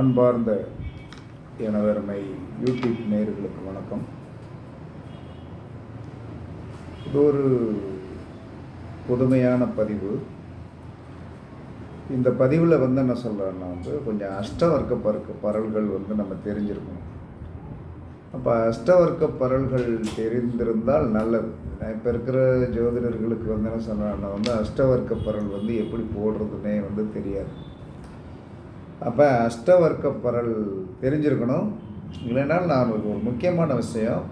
அன்பார்ந்த எனதருமை யூடியூப் நேர்களுக்கு வணக்கம். இது ஒரு புதுமையான பதிவு. இந்த பதிவில் வந்து என்ன சொல்கிறேன்னா வந்து கொஞ்சம் அஷ்டவர்க்க பருக்க பரல்கள் வந்து நம்ம தெரிஞ்சிருக்கணும். அப்போ அஷ்டவர்க்க பரல்கள் தெரிந்திருந்தால் நல்லது. நான் இப்போ இருக்கிற ஜோதிடர்களுக்கு வந்து என்ன சொல்கிறாங்கன்னா வந்து அஷ்டவர்க்க பரல் வந்து எப்படி போடுறதுன்னே வந்து தெரியாது. அப்போ அஷ்டவர்க்க பரல் தெரிஞ்சிருக்கணும். இல்லைன்னா நான் ஒரு முக்கியமான விஷயம்.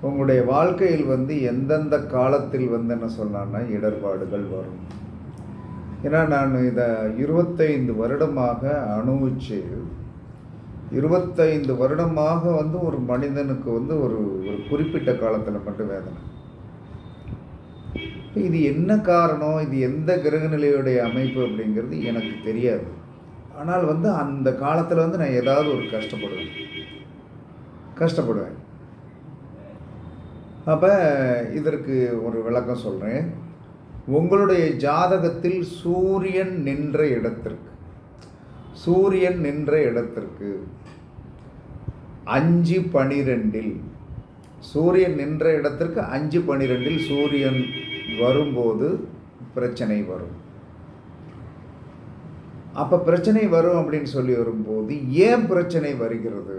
உங்களுடைய வாழ்க்கையில் வந்து எந்தெந்த காலத்தில் வந்து என்ன சொல்லலாம்னா இடர்பாடுகள் வரும். ஏன்னா நான் இதை இருபத்தைந்து வருடமாக அனுபவிச்சு இருபத்தைந்து வருடமாக வந்து ஒரு மனிதனுக்கு வந்து ஒரு ஒரு குறிப்பிட்ட காலத்தில் மட்டும் வேதனை. இது என்ன காரணம்? இது எந்த கிரகநிலையுடைய அமைப்பு அப்படிங்கிறது எனக்கு தெரியாது. ஆனால் வந்து அந்த காலத்தில் வந்து நான் ஏதாவது ஒரு கஷ்டப்படுவேன். கஷ்டப்படுவேன். அப்போ இதற்கு ஒரு விளக்கம் சொல்கிறேன் உங்களுடைய ஜாதகத்தில் சூரியன் நின்ற இடத்திற்கு சூரியன் நின்ற இடத்திற்கு அஞ்சு பனிரெண்டில் சூரியன் நின்ற இடத்திற்கு அஞ்சு பனிரெண்டில் சூரியன் வரும்போது பிரச்சனை வரும். அப்போ பிரச்சனை வரும் அப்படின்னு சொல்லி வரும்போது ஏன் பிரச்சனை வருகிறது?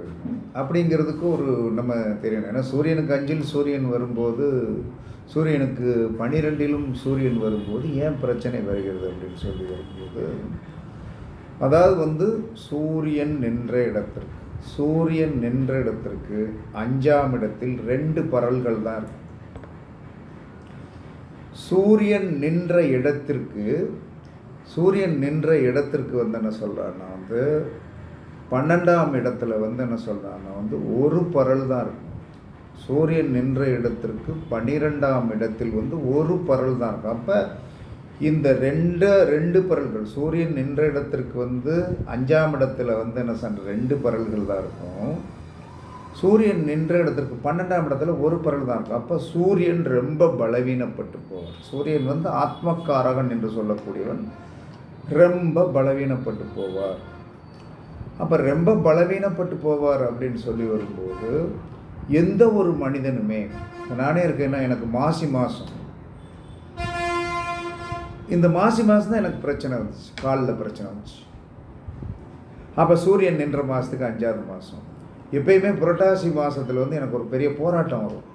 அப்படிங்கிறதுக்கு ஒரு நம்ம தெரியணும். ஏன்னா சூரியனுக்கு அஞ்சில் சூரியன் வரும்போது சூரியனுக்கு பனிரெண்டிலும் சூரியன் வரும்போது ஏன் பிரச்சனை வருகிறது அப்படின்னு சொல்லி வரும்போது அதாவது வந்து சூரியன் நின்ற இடத்திற்கு சூரியன் நின்ற இடத்திற்கு அஞ்சாம் இடத்தில் ரெண்டு பரல்கள் தான் இருக்கு. சூரியன் நின்ற இடத்திற்கு சூரியன் நின்ற இடத்திற்கு வந்து என்ன சொல்கிறான்னா வந்து பன்னெண்டாம் இடத்துல வந்து என்ன சொல்கிறான்னா வந்து ஒரு பரல் தான் இருக்கும். சூரியன் நின்ற இடத்திற்கு பன்னிரெண்டாம் இடத்தில் வந்து ஒரு பரல் தான் இருக்கும். அப்போ இந்த ரெண்டு ரெண்டு பரல்கள் சூரியன் நின்ற இடத்திற்கு வந்து அஞ்சாம் இடத்துல வந்து என்ன சொல்ற ரெண்டு பரல்கள் தான் இருக்கும். சூரியன் நின்ற இடத்திற்கு பன்னெண்டாம் இடத்துல ஒரு பரல் தான் இருக்கும். அப்போ சூரியன் ரொம்ப பலவீனப்பட்டு போவார். சூரியன் வந்து ஆத்மக்காரகன் என்று சொல்லக்கூடியவன். ரொம்ப பலவீனப்பட்டு போவார். அப்போ ரொம்ப பலவீனப்பட்டு போவார் அப்படின்னு சொல்லி வரும்போது எந்த ஒரு மனிதனுமே நானே இருக்கேன்னா எனக்கு மாசி மாதம் இந்த மாசி மாதம் தான் எனக்கு பிரச்சனை வந்துச்சு காலில் பிரச்சனை வந்துச்சு. அப்போ சூரியன் நின்ற மாதத்துக்கு அஞ்சாவது மாதம் எப்பயுமே புரட்டாசி மாதத்தில் வந்து எனக்கு ஒரு பெரிய போராட்டம் வரும்.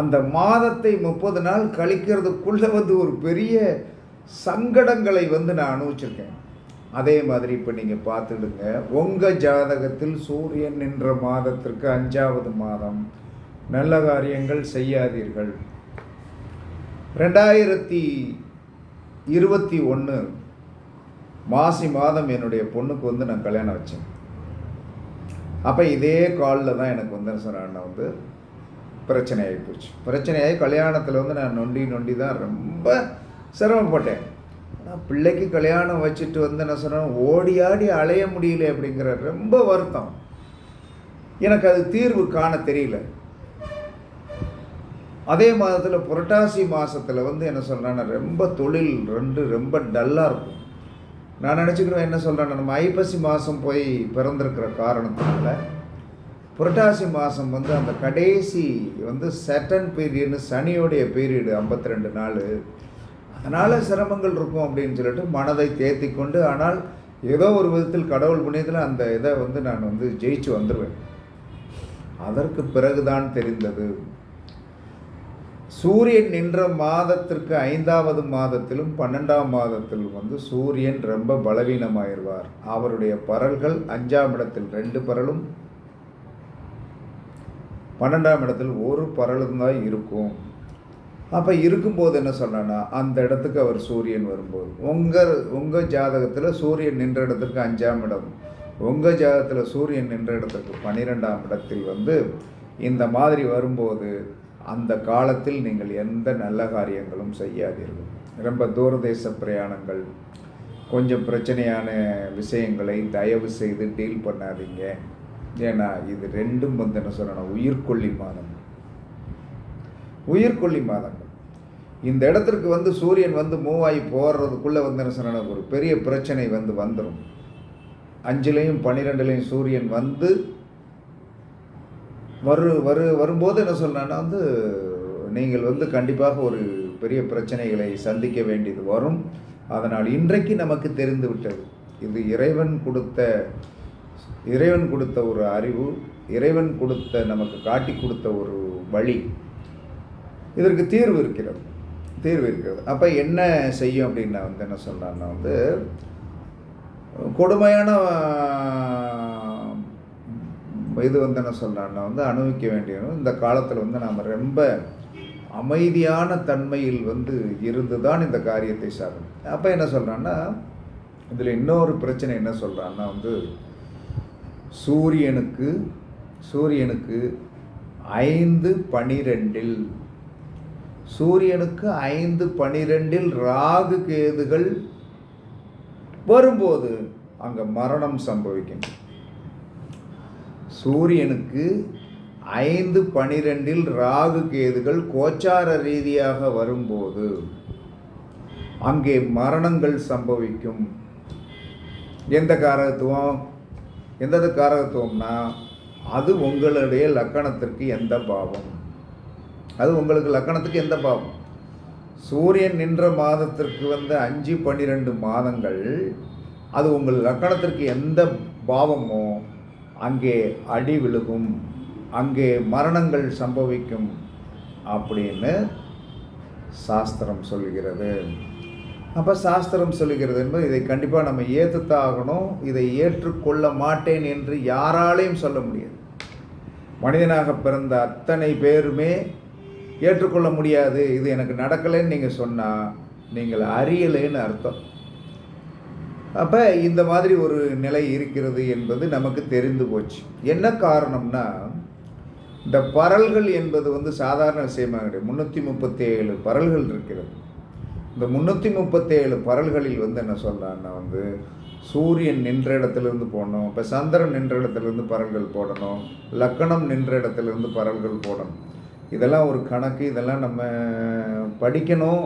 அந்த மாதத்தை முப்பது நாள் கழிக்கிறதுக்குள்ளே வந்து ஒரு பெரிய சங்கடங்களை வந்து நான் அனுபவிச்சிருக்கேன். அதே மாதிரி இப்போ நீங்கள் பார்த்துடுங்க. உங்கள் ஜாதகத்தில் சூரியன் என்ற மாதத்திற்கு அஞ்சாவது மாதம். நல்ல காரியங்கள் செய்யாதீர்கள். ரெண்டாயிரத்தி இருபத்தி ஒன்று மாசி மாதம் என்னுடைய பொண்ணுக்கு வந்து நான் கல்யாணம் வச்சேன். அப்போ இதே காலில் தான் எனக்கு வந்து சொன்ன வந்து பிரச்சனையாகி போச்சு. பிரச்சனையாகி கல்யாணத்தில் வந்து நான் நொண்டி நொண்டி தான் ரொம்ப சிரமப்பட்டேன். ஆனால் பிள்ளைக்கு கல்யாணம் வச்சுட்டு வந்து என்ன சொன்னேன் ஓடி ஆடி அலைய முடியல அப்படிங்கிற ரொம்ப வருத்தம். எனக்கு அது தீர்வு காண தெரியல. அதே மாதத்தில் புரட்டாசி மாதத்தில் வந்து என்ன சொல்கிறேன்னா ரொம்ப தொழில் ரெண்டு ரொம்ப டல்லாக இருக்கும். நான் நினச்சிக்கிறேன் என்ன சொல்கிறேன் நம்ம ஐப்பசி மாதம் போய் பிறந்திருக்கிற காரணத்தினால புரட்டாசி மாதம் வந்து அந்த கடைசி வந்து செட்டன் பீரியட்னு சனியோடைய பீரியடு ஐம்பத்தி ரெண்டு நாள் அதனால் சிரமங்கள் இருக்கும் அப்படின்னு சொல்லிட்டு மனதை தேர்த்தி கொண்டு ஆனால் ஏதோ ஒரு விதத்தில் கடவுள் புண்ணியத்தில் அந்த இதை வந்து நான் வந்து ஜெயிச்சு வந்துடுவேன் அதற்கு பிறகுதான் தெரிந்தது. சூரியன் நின்ற மாதத்திற்கு ஐந்தாவது மாதத்திலும் பன்னெண்டாம் மாதத்திலும் வந்து சூரியன் ரொம்ப பலவீனமாயிருவார். அவருடைய பரல்கள் அஞ்சாம் இடத்தில் ரெண்டு பரலும் பன்னெண்டாம் இடத்தில் ஒரு பரலும் தான் இருக்கும். அப்போ இருக்கும்போது என்ன சொன்னேன்னா அந்த இடத்துக்கு அவர் சூரியன் வரும்போது. உங்கள் உங்கள் ஜாதகத்தில் சூரியன் நின்ற இடத்துக்கு அஞ்சாம் இடம். உங்கள் ஜாதகத்தில் சூரியன் நின்ற இடத்துக்கு பன்னிரெண்டாம் இடத்தில் வந்து இந்த மாதிரி வரும்போது அந்த காலத்தில் நீங்கள் எந்த நல்ல காரியங்களும் செய்யாதீர்கள். ரொம்ப தூரதேச பிரயாணங்கள் கொஞ்சம் பிரச்சனையான விஷயங்களை தயவு செய்து டீல் பண்ணாதீங்க. ஏன்னா இது ரெண்டும் வந்து என்ன சொல்லணும் உயிர்கொல்லி மாதம் உயிர்கொல்லி மாதங்கள். இந்த இடத்திற்கு வந்து சூரியன் வந்து மூவ் ஆகி போடுறதுக்குள்ளே வந்து என்ன சொன்னா ஒரு பெரிய பிரச்சனை வந்து வந்துடும் அஞ்சுலேயும் பன்னிரெண்டுலேயும் சூரியன் வந்து வரு வரு வரும்போது என்ன சொல்கிறேன்னா வந்து நீங்கள் வந்து கண்டிப்பாக ஒரு பெரிய பிரச்சனைகளை சந்திக்க வேண்டியது வரும். அதனால் இன்றைக்கு நமக்கு தெரிந்து விட்டது. இது இறைவன் கொடுத்த இறைவன் கொடுத்த ஒரு அறிவு இறைவன் கொடுத்த நமக்கு காட்டி கொடுத்த ஒரு வழி. இதற்கு தீர்வு இருக்கிறது. தீர்வு இருக்கிறது. அப்போ என்ன செய்யும் அப்படின்னு வந்து என்ன சொல்கிறான்னா வந்து கொடுமையான இது வந்து என்ன சொல்கிறான்னா வந்து அனுபவிக்க வேண்டியது இந்த காலத்தில் வந்து நாம் ரொம்ப அமைதியான தன்மையில் வந்து இருந்து தான் இந்த காரியத்தை சாகணும் அப்போ என்ன சொல்கிறான்னா இதில் இன்னொரு பிரச்சனை என்ன சொல்கிறான்னா வந்து சூரியனுக்கு சூரியனுக்கு ஐந்து பனிரெண்டில் சூரியனுக்கு ஐந்து பனிரெண்டில் ராகு கேதுகள் வரும்போது அங்கே மரணம் சம்பவிக்கும். சூரியனுக்கு ஐந்து பனிரெண்டில் ராகு கேதுகள் கோச்சார ரீதியாக வரும்போது அங்கே மரணங்கள் சம்பவிக்கும். எந்த காரகத்துவம்? எந்தது காரகத்துவம்னா அது உங்களுடைய லக்கணத்திற்கு எந்த பாவம்? அது உங்களுக்கு லக்கணத்துக்கு எந்த பாவம்? சூரியன் நின்ற மாதத்திற்கு வந்த அஞ்சு பன்னிரெண்டு மாதங்கள் அது உங்கள் லக்கணத்திற்கு எந்த பாவமோ அங்கே அடி விழுகும் அங்கே மரணங்கள் சம்பவிக்கும் அப்படின்னு சாஸ்திரம் சொல்கிறது. அப்போ சாஸ்திரம் சொல்லுகிறது என்பது இதை கண்டிப்பாக நம்ம ஏற்றுத்தான் ஆகணும் இதை ஏற்றுக்கொள்ள மாட்டேன் என்று யாராலையும் சொல்ல முடியாது. மனிதனாக பிறந்த அத்தனை பேருமே ஏற்றுக்கொள்ள முடியாது. இது எனக்கு நடக்கலைன்னு நீங்கள் சொன்னால் நீங்கள் அறியலைன்னு அர்த்தம். அப்போ இந்த மாதிரி ஒரு நிலை இருக்கிறது என்பது நமக்கு தெரிந்து போச்சு. என்ன காரணம்னா இந்த பரல்கள் என்பது வந்து சாதாரண விஷயமாக கிடையாது. முந்நூற்றி முப்பத்தி ஏழு பரல்கள் இருக்கிறது. இந்த முந்நூற்றி முப்பத்தேழு பரல்களில் வந்து என்ன சொல்கிறான்னா வந்து சூரியன் நின்ற இடத்துலேருந்து போடணும் இப்போ சந்திரன் நின்ற இடத்துலேருந்து பரல்கள் போடணும் லக்கணம் நின்ற இடத்துலேருந்து பரல்கள் போடணும். இதெல்லாம் ஒரு கணக்கு இதெல்லாம் நம்ம படிக்கணும்.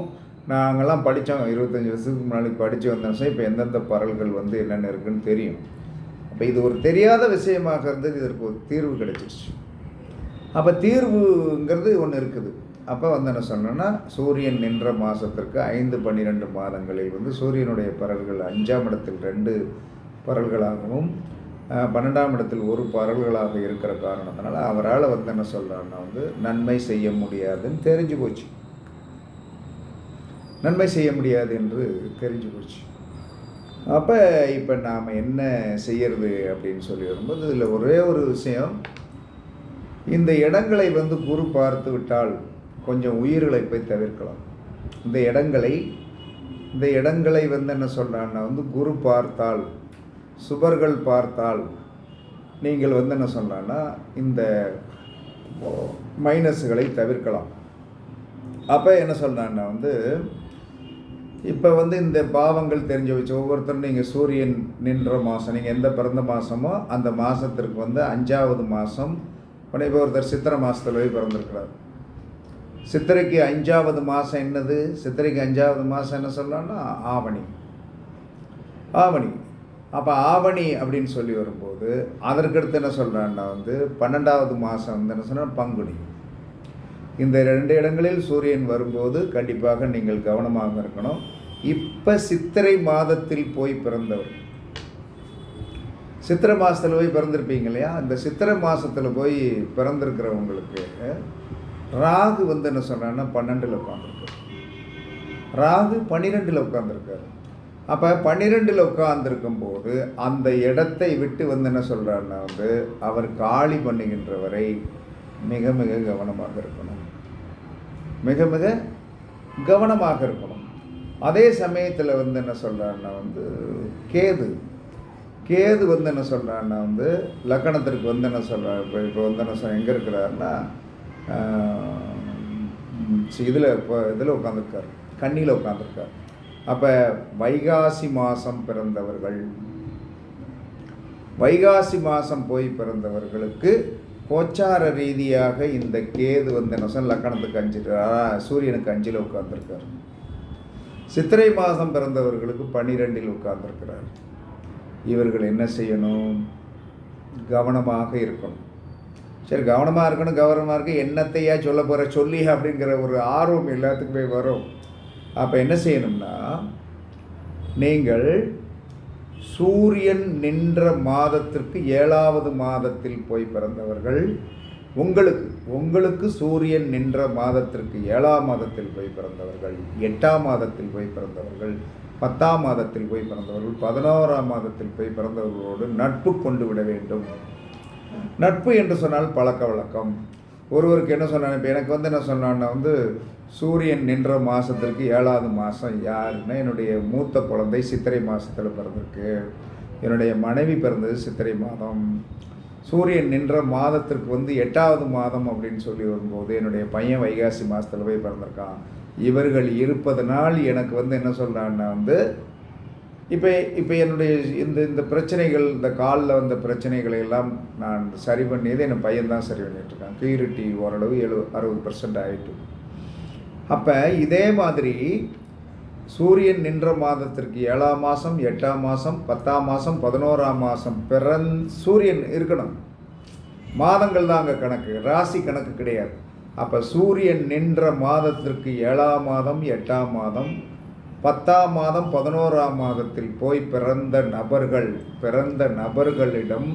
நாங்கள்லாம் படித்தோம் இருபத்தஞ்சி வருஷத்துக்கு முன்னாடி படித்து வந்தோம் இப்போ எந்தெந்த பரல்கள் வந்து என்னென்ன இருக்குன்னு தெரியும். அப்போ இது ஒரு தெரியாத விஷயமாக இருந்தது. இதற்கு ஒரு தீர்வு கிடைச்சிருச்சு. அப்போ தீர்வுங்கிறது ஒன்று இருக்குது. அப்போ வந்து என்ன சொன்னோன்னா சூரியன் நின்ற மாதத்திற்கு ஐந்து பன்னிரெண்டு மாதங்களில் வந்து சூரியனுடைய பரல்கள் அஞ்சாம் இடத்தில் ரெண்டு பரல்களாகவும் பன்னெண்டாம் இடத்தில் ஒரு பரல்களாக இருக்கிற காரணத்தினால அவரால் வந்து என்ன சொல்கிறாருன்னா வந்து நன்மை செய்ய முடியாதுன்னு தெரிஞ்சு போச்சு. நன்மை செய்ய முடியாது என்று தெரிஞ்சு போச்சு. அப்போ இப்போ நாம் என்ன செய்யறது? அப்படின்னு சொல்லி வரும்போது இதில் ஒரே ஒரு விஷயம் இந்த இடங்களை வந்து குரு பார்த்து விட்டால் கொஞ்சம் உயிர்களை போய் தவிர்க்கலாம். இந்த இடங்களை இந்த இடங்களை வந்து என்ன சொல்கிறான்னா வந்து குரு பார்த்தால் சுபர்கள் பார்த்தால் நீங்கள் வந்து என்ன சொன்னான்னா இந்த மைனஸுகளை தவிர்க்கலாம். அப்போ என்ன சொல்கிறான்னா வந்து இப்போ வந்து இந்த பாவங்கள் தெரிஞ்சு வச்சு ஒவ்வொருத்தரும் நீங்கள் சூரியன் நின்ற மாதம் நீங்கள் எந்த பிறந்த மாதமோ அந்த மாதத்திற்கு வந்து அஞ்சாவது மாதம் இப்போ ஒருத்தர் சித்திரை மாதத்தில் போய் பிறந்திருக்கிறார். சித்திரைக்கு அஞ்சாவது மாதம் என்னது? சித்திரைக்கு அஞ்சாவது மாதம் என்ன சொல்லலாம்னா ஆவணி. ஆவணி. அப்போ ஆவணி அப்படின்னு சொல்லி வரும்போது அதற்கடுத்து என்ன சொல்கிறான்னா வந்து பன்னெண்டாவது மாதம் வந்து என்ன சொன்னால் பங்குனி. இந்த ரெண்டு இடங்களில் சூரியன் வரும்போது கண்டிப்பாக நீங்கள் கவனமாக இருக்கணும். இப்போ சித்திரை மாதத்தில் போய் பிறந்தவர். சித்திரை மாதத்தில் போய் பிறந்திருப்பீங்க இல்லையா? இந்த சித்திரை மாதத்தில் போய் பிறந்திருக்கிறவங்களுக்கு ராகு வந்து என்ன சொல்கிறான்னா பன்னெண்டில் உட்காந்துருக்காரு ராகு பன்னிரெண்டில் உட்காந்துருக்காரு அப்போ பன்னிரெண்டில் உட்காந்துருக்கும் போது அந்த இடத்தை விட்டு வந்து என்ன சொல்கிறாருன்னா வந்து அவர் காலி பண்ணுகின்ற வரை மிக மிக கவனமாக இருக்கணும் மிக மிக கவனமாக இருக்கணும் அதே சமயத்தில் வந்து என்ன சொல்கிறாருன்னா வந்து கேது கேது வந்து என்ன சொல்கிறாருன்னா வந்து லக்கணத்திற்கு வந்து என்ன சொல்கிறார் இப்போ இப்போ வந்து என்ன சொல் எங்கே இருக்கிறாருன்னா இதில் இப்போ இதில் உட்காந்துருக்கார் கண்ணியில் உட்காந்துருக்கார் அப்போ வைகாசி மாதம் பிறந்தவர்கள். வைகாசி மாதம் போய் பிறந்தவர்களுக்கு கோச்சார ரீதியாக இந்த கேது வந்து என்ன லக்கணத்துக்கு அஞ்சு சூரியனுக்கு அஞ்சில் உட்கார்ந்துருக்கார். சித்திரை மாதம் பிறந்தவர்களுக்கு பன்னிரெண்டில் உட்கார்ந்துருக்கிறார். இவர்கள் என்ன செய்யணும்? கவனமாக இருக்கணும். சரி கவனமாக இருக்கணும் கவனமாக இருக்க என்னத்தையா சொல்ல போகிற சொல்லி அப்படிங்கிற ஒரு ஆர்வம் எல்லாத்துக்குமே வரும். அப்போ என்ன செய்யணும்னா நீங்கள் சூரியன் நின்ற மாதத்திற்கு ஏழாவது மாதத்தில் போய் பிறந்தவர்கள் உங்களுக்கு உங்களுக்கு சூரியன் நின்ற மாதத்திற்கு ஏழாம் மாதத்தில் போய் பிறந்தவர்கள் எட்டாம் மாதத்தில் போய் பிறந்தவர்கள் பத்தாம் மாதத்தில் போய் பிறந்தவர்கள் பதினோராம் மாதத்தில் போய் பிறந்தவர்களோடு நட்பு கொண்டு விட வேண்டும். நட்பு என்று சொன்னால் பழக்க வழக்கம். ஒருவருக்கு என்ன சொன்னான்? இப்போ எனக்கு வந்து என்ன சொன்னான்னா வந்து சூரியன் நின்ற மாதத்திற்கு ஏழாவது மாதம் யாருன்னா என்னுடைய மூத்த குழந்தை சித்திரை மாதத்தில் பிறந்திருக்கு. என்னுடைய மனைவி பிறந்தது சித்திரை மாதம். சூரியன் நின்ற மாதத்திற்கு வந்து எட்டாவது மாதம் அப்படின்னு சொல்லி வரும்போது என்னுடைய பையன் வைகாசி மாதத்தில் போய் பிறந்திருக்கான். இவர்கள் இருப்பதனால் எனக்கு வந்து என்ன சொல்கிறான்னா வந்து இப்போ இப்போ என்னுடைய இந்த இந்த பிரச்சனைகள் இந்த காலில் வந்த பிரச்சனைகளை எல்லாம் நான் சரி பண்ணியது என் பையன் தான் சரி பண்ணிட்டுருக்கான் கியூரிட்டி ஓரளவு எழு அறுபது பர்சன்ட் ஆகிட்டு அப்போ இதே மாதிரி சூரியன் நின்ற மாதத்திற்கு ஏழாம் மாதம் எட்டாம் மாதம் பத்தாம் மாதம் பதினோராம் மாதம் பிறந் சூரியன் இருக்கணும். மாதங்கள் தான் அங்கே கணக்கு ராசி கணக்கு கிடையாது. அப்போ சூரியன் நின்ற மாதத்திற்கு ஏழாம் மாதம் எட்டாம் மாதம் பத்தாம் மாதம் பதினோராம் மாதத்தில் போய் பிறந்த நபர்கள் பிறந்த நபர்களிடம்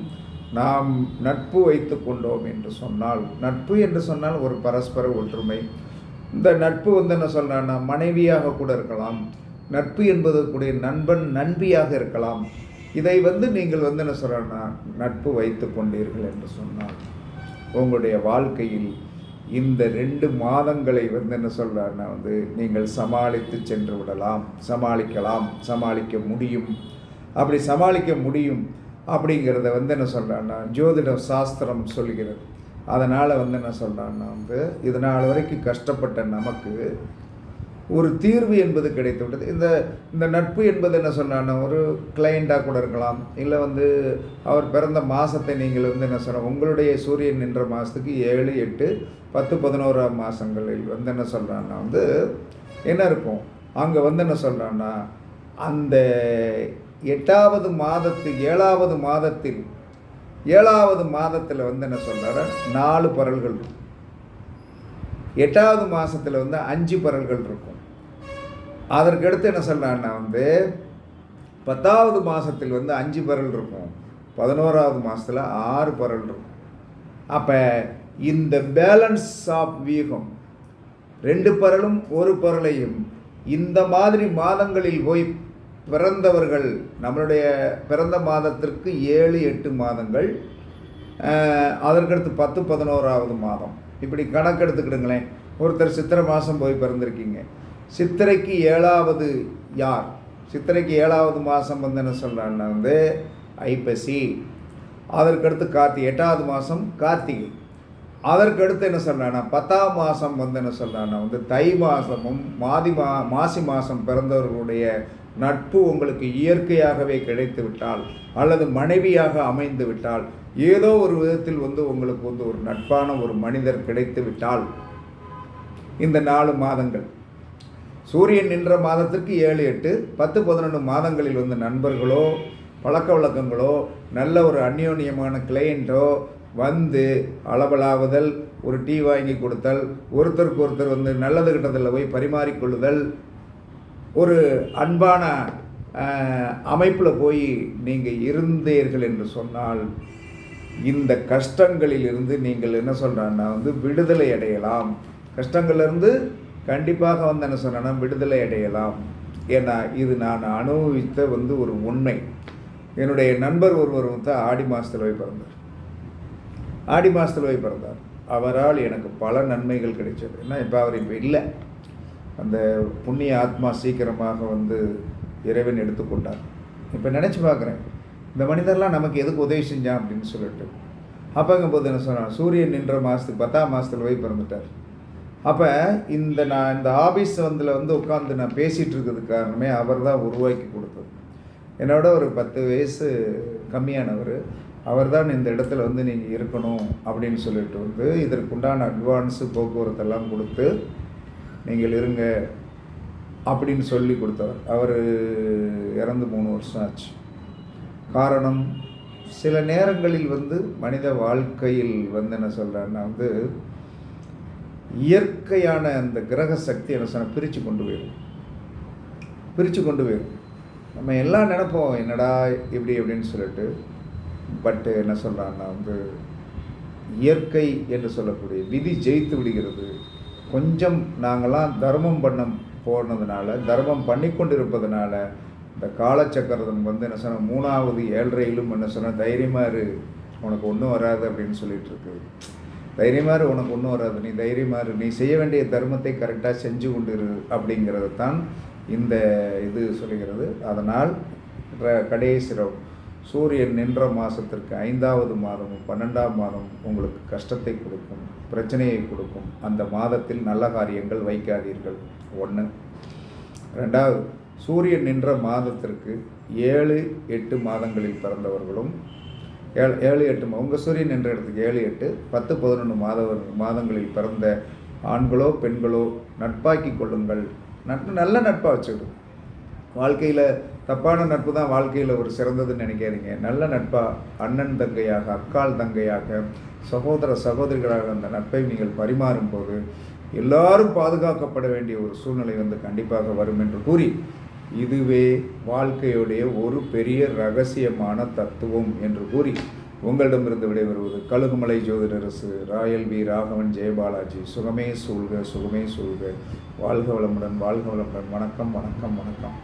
நாம் நட்பு வைத்து கொண்டோம் என்று சொன்னால் நட்பு என்று சொன்னால் ஒரு பரஸ்பர ஒற்றுமை இந்த நட்பு வந்து என்ன சொல்கிறான்னா மனைவியாக கூட இருக்கலாம். நட்பு என்பது கூடிய நண்பன் நண்பியாக இருக்கலாம். இதை வந்து நீங்கள் வந்து என்ன சொல்கிறேன்னா நட்பு வைத்து கொண்டீர்கள் என்று சொன்னால் உங்களுடைய வாழ்க்கையில் இந்த ரெண்டு மாதங்களை வந்து என்ன சொல்கிறேன்னா வந்து நீங்கள் சமாளித்து சென்று விடலாம். சமாளிக்கலாம் சமாளிக்க முடியும். அப்படி சமாளிக்க முடியும் அப்படிங்கிறத வந்து என்ன சொல்கிறேன்னா ஜோதிட சாஸ்திரம் சொல்கிறது. அதனால் வந்து என்ன சொல்கிறான்னா வந்து இதனால் வரைக்கும் கஷ்டப்பட்ட நமக்கு ஒரு தீர்வு என்பது கிடைத்து விட்டது. இந்த இந்த நட்பு என்பது என்ன சொன்னான்னா ஒரு கிளைண்ட்டாக கூட இருக்கலாம். இல்லை வந்து அவர் பிறந்த மாதத்தை நீங்கள் வந்து என்ன சொல்ல உங்களுடைய சூரியன் நின்ற மாதத்துக்கு ஏழு எட்டு பத்து பதினோராம் மாதங்களில் வந்து என்ன சொல்கிறான்னா வந்து என்ன இருக்கும்? அங்கே வந்து என்ன சொல்கிறான்னா அந்த எட்டாவது மாதத்து ஏழாவது மாதத்தில் ஏழாவது மாதத்தில் வந்து என்ன சொல்கிறாரு நாலு பரல்கள் இருக்கும். எட்டாவது மாதத்தில் வந்து அஞ்சு பரல்கள் இருக்கும். அதற்கடுத்து என்ன சொல்கிறான்னா வந்து பத்தாவது மாதத்தில் வந்து அஞ்சு பரல் இருக்கும். பதினோராவது மாதத்தில் ஆறு பரல் இருக்கும். அப்போ இந்த பேலன்ஸ் ஆஃப் வீகம் ரெண்டு பரலும் ஒரு பரலையும் இந்த மாதிரி மாதங்களில் போய் பிறந்தவர்கள் நம்மளுடைய பிறந்த மாதத்திற்கு ஏழு எட்டு மாதங்கள் அதற்கடுத்து பத்து பதினோராவது மாதம். இப்படி கணக்கெடுத்துக்கிடுங்களேன் ஒருத்தர் சித்திரை மாதம் போய் பிறந்திருக்கீங்க. சித்திரைக்கு ஏழாவது யார்? சித்திரைக்கு ஏழாவது மாதம் வந்து என்ன சொல்கிறான்னா வந்து ஐப்பசி. அதற்கடுத்து கார்த்தி எட்டாவது மாதம் கார்த்திகை. அதற்கடுத்து என்ன சொல்கிறான்னா பத்தாம் மாதம் வந்து என்ன சொல்கிறான்னா வந்து தை மாதமும் மாதி மா மாசி மாதம் பிறந்தவர்களுடைய நட்பு உங்களுக்கு இயற்கையாகவே கிடைத்து விட்டால் அல்லது மனைவியாக அமைந்து விட்டால் ஏதோ ஒரு விதத்தில் வந்து உங்களுக்கு வந்து ஒரு நட்பான ஒரு மனிதர் கிடைத்து விட்டால் இந்த நாலு மாதங்கள். சூரியன் நின்ற மாதத்திற்கு ஏழு எட்டு பத்து பதினொன்று மாதங்களில் வந்து நண்பர்களோ பழக்க வழக்கங்களோ நல்ல ஒரு அந்யோன்யமான கிளையண்ட்டோ வந்து அளவலாவுதல் ஒரு டீ வாங்கி கொடுத்தல் ஒருத்தருக்கு ஒருத்தர் வந்து நல்லது கிட்டதில் போய் பரிமாறிக்கொள்ளுதல் ஒரு அன்பான அமைப்பில் போய் நீங்கள் இருந்தீர்கள் என்று சொன்னால் இந்த கஷ்டங்களில் இருந்து நீங்கள் என்ன சொல்கிறான்னா வந்து விடுதலை அடையலாம். கஷ்டங்கள்லேருந்து கண்டிப்பாக வந்து என்ன சொன்னேன்னா விடுதலை அடையலாம். ஏன்னா இது நான் அனுபவித்த வந்து ஒரு உண்மை. என்னுடைய நண்பர் ஒருவர் வந்து ஆடி மாதத்தில் போய் பிறந்தார். ஆடி மாதத்தில் போய் பிறந்தார். அவரால் எனக்கு பல நன்மைகள் கிடைச்சது. ஏன்னா இப்போ அவர் இப்போ இல்லை. அந்த புண்ணிய ஆத்மா சீக்கிரமாக வந்து இறைவன் எடுத்துக்கொண்டார் இப்போ நினச்சி பார்க்குறேன் இந்த மனிதர்லாம் நமக்கு எதுக்கு உதவி செஞ்சான் அப்படின்னு சொல்லிட்டு. அப்போங்கும்போது என்ன சொன்னான்? சூரியன் நின்ற மாதத்துக்கு பத்தாம் மாதத்தில் போய் பிறந்துட்டார். அப்போ இந்த நான் இந்த ஆஃபீஸ் வந்தில் வந்து உட்காந்து நான் பேசிகிட்டு இருக்கிறதுக்கு காரணமே அவர் தான் உருவாக்கி கொடுத்தது. என்னோட ஒரு பத்து வயசு கம்மியானவர். அவர் தான் இந்த இடத்துல வந்து நீங்கள் இருக்கணும் அப்படின்னு சொல்லிட்டு வந்து இதற்குண்டான அட்வான்ஸு போக்குவரத்தெல்லாம் கொடுத்து நீங்கள் இருங்க அப்படின்னு சொல்லி கொடுத்தவர். அவர் இறந்து மூணு வருஷம் ஆச்சு. காரணம் சில நேரங்களில் வந்து மனித வாழ்க்கையில் வந்து என்ன சொல்கிறேன்னா வந்து இயற்கையான அந்த கிரக சக்தி என்ன சொன்ன பிரித்து கொண்டு போயிடும் பிரித்து கொண்டு போயிடும் நம்ம எல்லாம் நினைப்போம் என்னடா இப்படி அப்படின்னு சொல்லிட்டு. பட்டு என்ன சொல்கிறான்னா வந்து இயற்கை என்று சொல்லக்கூடிய விதி ஜெயித்து விடுகிறது. கொஞ்சம் நாங்களாம் தர்மம் பண்ண போனதுனால தர்மம் பண்ணி கொண்டிருப்பதுனால இந்த காலச்சக்கரதன் வந்து என்ன சொன்னால் மூணாவது ஏழரையிலும் என்ன சொன்னால் தைரியமாக இரு உனக்கு ஒன்றும் வராது அப்படின்னு சொல்லிட்டு இருக்கு. தைரியமாக இரு உனக்கு ஒன்றும் வராது. நீ தைரியமாக இரு. நீ செய்ய வேண்டிய தர்மத்தை கரெக்டாக செஞ்சு கொண்டு இரு அப்படிங்கிறது தான் இந்த இது சொல்லுகிறது. அதனால் ர- கடைசி சூரியன் நின்ற மாதத்திற்கு ஐந்தாவது மாதமும் பன்னெண்டாம் மாதம் உங்களுக்கு கஷ்டத்தை கொடுக்கும் பிரச்சனையை கொடுக்கும். அந்த மாதத்தில் நல்ல காரியங்கள் வைக்காதீர்கள். ஒன்று ரெண்டாவது சூரியன் நின்ற மாதத்திற்கு ஏழு எட்டு மாதங்களில் பிறந்தவர்களும் ஏழு ஏழு எட்டு உங்கள் சூரியன் நின்ற இடத்துக்கு ஏழு எட்டு பத்து பதினொன்று மாத மாதங்களில் பிறந்த ஆண்களோ பெண்களோ நட்பாக்கி கொள்ளுங்கள். நட்பு நல்ல நட்பாக வச்சுக்கிடும் வாழ்க்கையில் தப்பான நட்பு தான் வாழ்க்கையில் ஒரு சிறந்ததுன்னு நினைக்காதீங்க. நல்ல நட்பாக அண்ணன் தங்கையாக அக்காள் தங்கையாக சகோதர சகோதரிகளாக அந்த நட்பை நீங்கள் பரிமாறும் போது எல்லாரும் பாதுகாக்கப்பட வேண்டிய ஒரு சூழ்நிலை வந்து கண்டிப்பாக வரும் என்று கூறி இதுவே வாழ்க்கையுடைய ஒரு பெரிய ரகசியமான தத்துவம் என்று கூறி உங்களிடமிருந்து விடைபெறுவது கழுகுமலை ஜோதிடரசு ராயல் வி. ராகவன் ஜெயபாலாஜி சுகமே சூழ்க சுகமே சூழ்க. வாழ்க வளமுடன் வாழ்க வளமுடன். வணக்கம் வணக்கம் வணக்கம்.